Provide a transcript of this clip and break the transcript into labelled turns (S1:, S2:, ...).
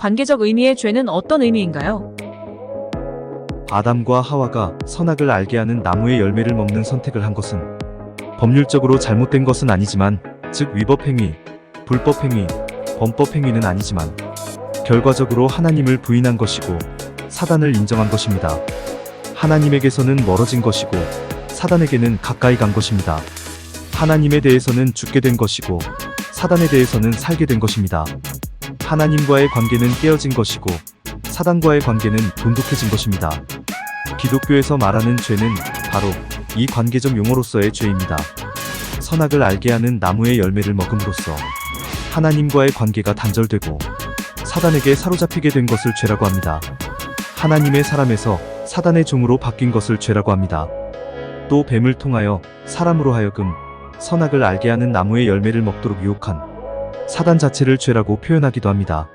S1: 관계적 의미의 죄는 어떤 의미인가요?
S2: 아담과 하와가 선악을 알게 하는 나무의 열매를 먹는 선택을 한 것은 법률적으로 잘못된 것은 아니지만, 즉 위법행위, 불법행위, 범법행위는 아니지만, 결과적으로 하나님을 부인한 것이고, 사단을 인정한 것입니다. 하나님에게서는 멀어진 것이고, 사단에게는 가까이 간 것입니다. 하나님에 대해서는 죽게 된 것이고, 사단에 대해서는 살게 된 것입니다. 하나님과의 관계는 깨어진 것이고, 사단과의 관계는 돈독해진 것입니다. 기독교에서 말하는 죄는 바로 이 관계적 용어로서의 죄입니다. 선악을 알게 하는 나무의 열매를 먹음으로써 하나님과의 관계가 단절되고 사단에게 사로잡히게 된 것을 죄라고 합니다. 하나님의 사람에서 사단의 종으로 바뀐 것을 죄라고 합니다. 또 뱀을 통하여 사람으로 하여금 선악을 알게 하는 나무의 열매를 먹도록 유혹한 사단 자체를 죄라고 표현하기도 합니다.